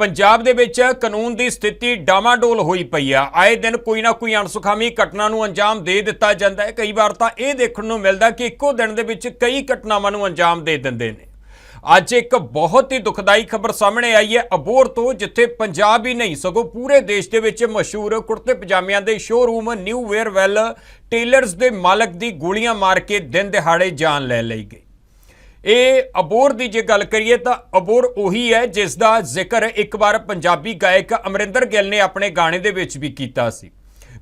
ਪੰਜਾਬ ਦੇ ਵਿੱਚ ਕਾਨੂੰਨ ਦੀ ਸਥਿਤੀ ਡਾਮਾਡੋਲ ਹੋਈ ਪਈ ਆ। ਆਏ ਦਿਨ ਕੋਈ ਨਾ ਕੋਈ ਅਣਸੁਖਾਮੀ ਘਟਨਾ ਨੂੰ ਅੰਜਾਮ ਦੇ ਦਿੱਤਾ ਜਾਂਦਾ ਹੈ। ਕਈ ਵਾਰ ਤਾਂ ਇਹ ਦੇਖਣ ਨੂੰ ਮਿਲਦਾ ਕਿ ਇੱਕੋ ਦਿਨ ਦੇ ਵਿੱਚ ਕਈ ਘਟਨਾਵਾਂ ਨੂੰ ਅੰਜਾਮ ਦੇ ਦਿੰਦੇ ਨੇ। ਅੱਜ ਇੱਕ ਬਹੁਤ ਹੀ ਦੁਖਦਾਈ ਖਬਰ ਸਾਹਮਣੇ ਆਈ ਹੈ। ਅਬੋਰ ਤੋਂ ਜਿੱਥੇ ਪੰਜਾਬ ਹੀ ਨਹੀਂ, ਸਗੋਂ ਪੂਰੇ ਦੇਸ਼ ਦੇ ਵਿੱਚ ਮਸ਼ਹੂਰ ਕੁੜਤੇ ਪਜਾਮਿਆਂ ਦੇ showroom new wear well tailors ਦੇ ਮਾਲਕ ਦੀ ਗੋਲੀਆਂ ਮਾਰ ਕੇ ਦਿਨ ਦਿਹਾੜੇ ਜਾਨ ਲੈ ਲਈ ਗਈ। ਇਹ ਅਬੋਰ ਦੀ ਜੇ ਗੱਲ ਕਰੀਏ ਤਾਂ ਅਬੋਰ ਉਹੀ ਹੈ ਜਿਸ ਦਾ ਜ਼ਿਕਰ ਇੱਕ ਵਾਰ ਪੰਜਾਬੀ ਗਾਇਕ ਅਮਰਿੰਦਰ ਗਿੱਲ ਨੇ ਆਪਣੇ ਗਾਣੇ ਦੇ ਵਿੱਚ ਵੀ ਕੀਤਾ ਸੀ।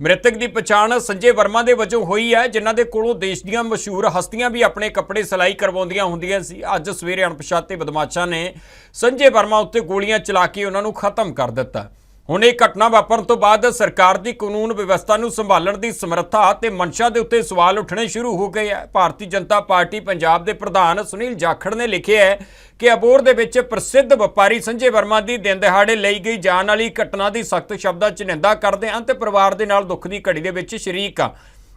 ਮ੍ਰਿਤਕ ਦੀ ਪਛਾਣ ਸੰਜੇ ਵਰਮਾ ਦੇ ਵਜੋਂ ਹੋਈ ਹੈ, ਜਿਨ੍ਹਾਂ ਦੇ ਕੋਲੋਂ ਦੇਸ਼ ਦੀਆਂ ਮਸ਼ਹੂਰ ਹਸਤੀਆਂ ਵੀ ਆਪਣੇ ਕੱਪੜੇ ਸਿਲਾਈ ਕਰਵਾਉਂਦੀਆਂ ਹੁੰਦੀਆਂ ਸੀ। ਅੱਜ ਸਵੇਰੇ ਅਣਪਛਾਤੇ ਬਦਮਾਸ਼ਾਂ ਨੇ ਸੰਜੇ ਵਰਮਾ ਉੱਤੇ ਗੋਲੀਆਂ ਚਲਾ ਕੇ ਉਹਨਾਂ ਨੂੰ ਖਤਮ ਕਰ ਦਿੱਤਾ। ਹੁਣ ਇਹ ਘਟਨਾ ਵਾਪਰਨ ਤੋਂ ਬਾਅਦ ਸਰਕਾਰ ਦੀ ਕਾਨੂੰਨ ਵਿਵਸਥਾ ਨੂੰ ਸੰਭਾਲਣ ਦੀ ਸਮਰੱਥਾ ਤੇ ਮਨਸ਼ਾ ਦੇ ਉੱਤੇ ਸਵਾਲ ਉੱਠਣੇ ਸ਼ੁਰੂ ਹੋ ਗਏ ਹੈ। ਭਾਰਤੀ ਜਨਤਾ ਪਾਰਟੀ ਪੰਜਾਬ ਦੇ ਪ੍ਰਧਾਨ ਸੁਨੀਲ ਜਾਖੜ ਨੇ ਲਿਖਿਆ ਹੈ ਕਿ ਅਬੋਰ ਦੇ ਵਿੱਚ ਪ੍ਰਸਿੱਧ ਵਪਾਰੀ ਸੰਜੇ ਵਰਮਾ ਦੀ ਦਿਨ ਦਿਹਾੜੇ ਲਈ ਗਈ ਜਾਨ ਵਾਲੀ ਘਟਨਾ ਦੀ ਸਖਤ ਸ਼ਬਦਾਂ 'ਚ ਨਿੰਦਾ ਕਰਦੇ ਹਾਂ ਤੇ ਪਰਿਵਾਰ ਦੇ ਨਾਲ ਦੁੱਖ ਦੀ ਘੜੀ ਦੇ ਵਿੱਚ ਸ਼ਰੀਕ ਹਾਂ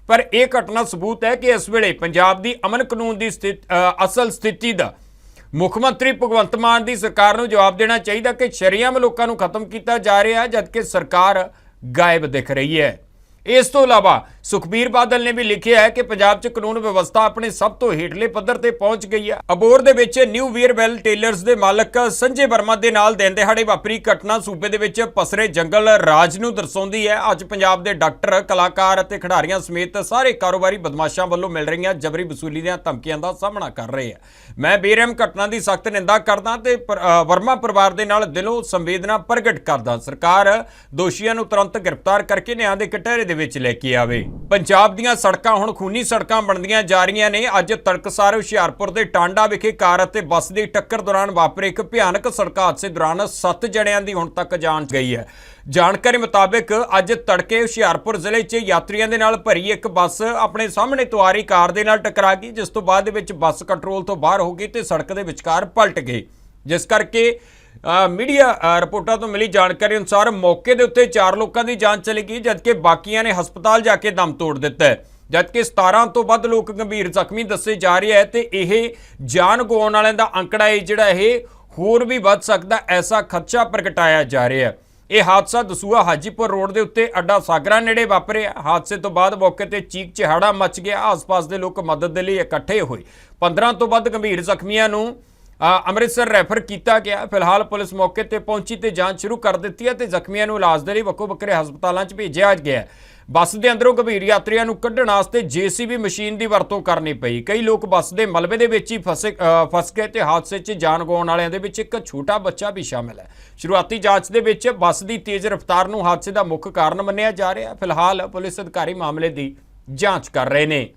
ਪਰ ਇਹ ਘਟਨਾ ਸਬੂਤ ਹੈ ਕਿ ਇਸ ਵੇਲੇ ਪੰਜਾਬ ਦੀ ਅਮਨ ਕਾਨੂੰਨ ਦੀ ਸਥਿਤ ਅਸਲ ਸਥਿਤੀ ਦਾ ਮੁੱਖ ਮੰਤਰੀ ਭਗਵੰਤ ਮਾਨ ਦੀ ਸਰਕਾਰ ਨੂੰ ਜਵਾਬ ਦੇਣਾ ਚਾਹੀਦਾ ਕਿ ਸ਼ਰੀਆਮ ਲੋਕਾਂ ਨੂੰ ਖਤਮ ਕੀਤਾ ਜਾ ਰਿਹਾ ਹੈ, ਜਦਕਿ ਸਰਕਾਰ ਗਾਇਬ ਦਿਖ ਰਹੀ ਹੈ। ਇਸ ਤੋਂ ਇਲਾਵਾ ਸੁਖਬੀਰ ਬਾਦਲ ਨੇ ਵੀ ਲਿਖਿਆ ਹੈ ਕਿ ਪੰਜਾਬ 'ਚ ਕਾਨੂੰਨ ਵਿਵਸਥਾ ਆਪਣੇ ਸਭ ਤੋਂ ਹੇਠਲੇ ਪੱਧਰ ਤੇ ਪਹੁੰਚ ਗਈ ਹੈ ਅਬੋਰ ਦੇ ਵਿੱਚ ਨਿਊ ਵੀਅਰਵੈਲ ਟੇਲਰਸ ਦੇ ਮਾਲਕ ਸੰਜੇ ਵਰਮਾ ਦੇ ਨਾਲ ਦਿਨ ਦਿਹਾੜੇ ਵਾਪਰੀ ਘਟਨਾ ਸੂਬੇ ਦੇ ਵਿੱਚ ਪਸਰੇ ਜੰਗਲ ਰਾਜ ਨੂੰ ਦਰਸਾਉਂਦੀ ਹੈ। ਅੱਜ ਪੰਜਾਬ ਦੇ ਡਾਕਟਰ, ਕਲਾਕਾਰ ਅਤੇ ਖਿਡਾਰੀਆਂ ਸਮੇਤ ਸਾਰੇ ਕਾਰੋਬਾਰੀ ਬਦਮਾਸ਼ਾਂ ਵੱਲੋਂ ਮਿਲ ਰਹੀਆਂ ਜਬਰੀ ਵਸੂਲੀ ਦੀਆਂ ਧਮਕੀਆਂ ਦਾ ਸਾਹਮਣਾ ਕਰ ਰਹੇ ਹੈ ਮੈਂ ਬੇਰਹਿਮ ਘਟਨਾ ਦੀ ਸਖਤ ਨਿੰਦਾ ਕਰਦਾ ਤੇ ਪਰ- ਵਰਮਾ ਪਰਿਵਾਰ ਦੇ ਨਾਲ ਦਿਲੋਂ ਸੰਵੇਦਨਾ ਪ੍ਰਗਟ ਕਰਦਾ। ਸਰਕਾਰ ਦੋਸ਼ੀਆਂ ਨੂੰ ਤੁਰੰਤ ਗ੍ਰਿਫਤਾਰ ਕਰਕੇ ਨਿਆਂ ਦੇ ਕਟਹਿਰੇ ਦੇ ਵਿੱਚ ਲੈ ਕੇ ਆਵੇ। ਪੰਜਾਬ ਦੀਆਂ ਸੜਕਾਂ ਹੁਣ ਖੂਨੀ ਸੜਕਾਂ ਬਣਦੀਆਂ ਜਾ ਰਹੀਆਂ ਨੇ। ਅੱਜ ਤੜਕਸਾਰ ਹੁਸ਼ਿਆਰਪੁਰ ਦੇ ਟਾਂਡਾ ਵਿਖੇ ਕਾਰ ਅਤੇ ਬੱਸ ਦੀ ਟੱਕਰ ਦੌਰਾਨ ਵਾਪਰੇ ਇੱਕ ਭਿਆਨਕ ਸੜਕ ਹਾਦਸੇ ਦੌਰਾਨ 7 ਜਣਿਆਂ ਦੀ ਹੁਣ ਤੱਕ ਜਾਨ ਗਈ ਹੈ। ਜਾਣਕਾਰੀ ਮੁਤਾਬਕ ਅੱਜ ਤੜਕੇ ਹੁਸ਼ਿਆਰਪੁਰ ਜ਼ਿਲ੍ਹੇ 'ਚ ਯਾਤਰੀਆਂ ਦੇ ਨਾਲ ਭਰੀ ਇੱਕ ਬੱਸ ਆਪਣੇ ਸਾਹਮਣੇ ਤੋਂ ਆ ਰਹੀ ਕਾਰ ਦੇ ਨਾਲ ਟਕਰਾ ਗਈ, ਜਿਸ ਤੋਂ ਬਾਅਦ ਵਿੱਚ ਬੱਸ ਕੰਟਰੋਲ ਤੋਂ ਬਾਹਰ ਹੋ ਗਈ ਤੇ ਸੜਕ ਦੇ ਵਿਚਕਾਰ ਪਲਟ ਗਈ। ਜਿਸ ਕਰਕੇ ਮੀਡੀਆ ਰਿਪੋਰਟਾਂ ਤੋਂ ਮਿਲੀ ਜਾਣਕਾਰੀ ਅਨੁਸਾਰ ਮੌਕੇ ਦੇ ਉੱਤੇ ਚਾਰ ਲੋਕਾਂ ਦੀ ਜਾਂਚ ਚਲੀ ਗਈ, ਜਦਕਿ ਬਾਕੀਆਂ ਨੇ ਹਸਪਤਾਲ ਜਾ ਕੇ ਦਮ ਤੋੜ ਦਿੱਤਾ ਜਦਕਿ 17 ਤੋਂ ਵੱਧ ਲੋਕ ਗੰਭੀਰ ਜ਼ਖਮੀ ਦੱਸੇ ਜਾ ਰਹੇ ਹੈ ਤੇ ਇਹ ਜਾਨ ਗਵਾਉਣ ਵਾਲਿਆਂ ਦਾ ਅੰਕੜਾ ਹੈ ਜਿਹੜਾ ਇਹ ਹੋਰ ਵੀ ਵੱਧ ਸਕਦਾ, ਐਸਾ ਖਦਸ਼ਾ ਪ੍ਰਗਟਾਇਆ ਜਾ ਰਿਹਾ ਹੈ। ਇਹ ਹਾਦਸਾ ਦਸੂਆ ਹਾਜੀਪੁਰ ਰੋਡ ਦੇ ਉੱਤੇ ਅੱਡਾ ਸਾਗਰਾ ਨੇੜੇ ਵਾਪਰਿਆ ਹਾਦਸੇ ਤੋਂ ਬਾਅਦ ਮੌਕੇ ਤੇ ਚੀਕ ਚਿਹਾੜਾ ਮਚ ਗਿਆ, ਆਸ-ਪਾਸ ਦੇ ਲੋਕ ਮਦਦ ਦੇ ਲਈ ਇਕੱਠੇ ਹੋਏ। 15 ਤੋਂ ਵੱਧ ਗੰਭੀਰ ਜ਼ਖਮੀਆਂ ਨੂੰ ਅੰਮ੍ਰਿਤਸਰ ਰੈਫਰ ਕੀਤਾ ਗਿਆ। ਫਿਲਹਾਲ ਪੁਲਿਸ ਮੌਕੇ ਤੇ ਪਹੁੰਚੀ ਤੇ ਜਾਂਚ ਸ਼ੁਰੂ ਕਰ ਦਿੱਤੀ ਹੈ ਤੇ ਜ਼ਖਮੀਆਂ ਨੂੰ ਇਲਾਜ ਦੇ ਲਈ ਵੱਖੋ ਵੱਖਰੇ ਹਸਪਤਾਲਾਂ 'ਚ ਭੇਜਿਆ ਗਿਆ ਬੱਸ ਦੇ ਅੰਦਰੋਂ ਗੰਭੀਰ ਯਾਤਰੀਆਂ ਨੂੰ ਕੱਢਣ ਵਾਸਤੇ ਜੀਸੀਬੀ ਮਸ਼ੀਨ ਦੀ ਵਰਤੋਂ ਕਰਨੀ ਪਈ। ਕਈ ਲੋਕ ਬੱਸ ਦੇ ਮਲਬੇ ਦੇ ਵਿੱਚ ਹੀ ਫਸੇ ਫਸ ਗਏ ਤੇ ਹਾਦਸੇ 'ਚ ਜਾਨ ਗਵਾਉਣ ਵਾਲਿਆਂ ਦੇ ਵਿੱਚ ਇੱਕ ਛੋਟਾ ਬੱਚਾ ਵੀ ਸ਼ਾਮਿਲ ਹੈ। ਸ਼ੁਰੂਆਤੀ ਜਾਂਚ ਦੇ ਵਿੱਚ ਬੱਸ ਦੀ ਤੇਜ਼ ਰਫ਼ਤਾਰ ਨੂੰ ਹਾਦਸੇ ਦਾ ਮੁੱਖ ਕਾਰਨ ਮੰਨਿਆ ਜਾ ਰਿਹਾ ਹੈ। ਫਿਲਹਾਲ ਪੁਲਿਸ ਅਧਿਕਾਰੀ ਮਾਮਲੇ ਦੀ ਜਾਂਚ ਕਰ ਰਹੇ ਨੇ।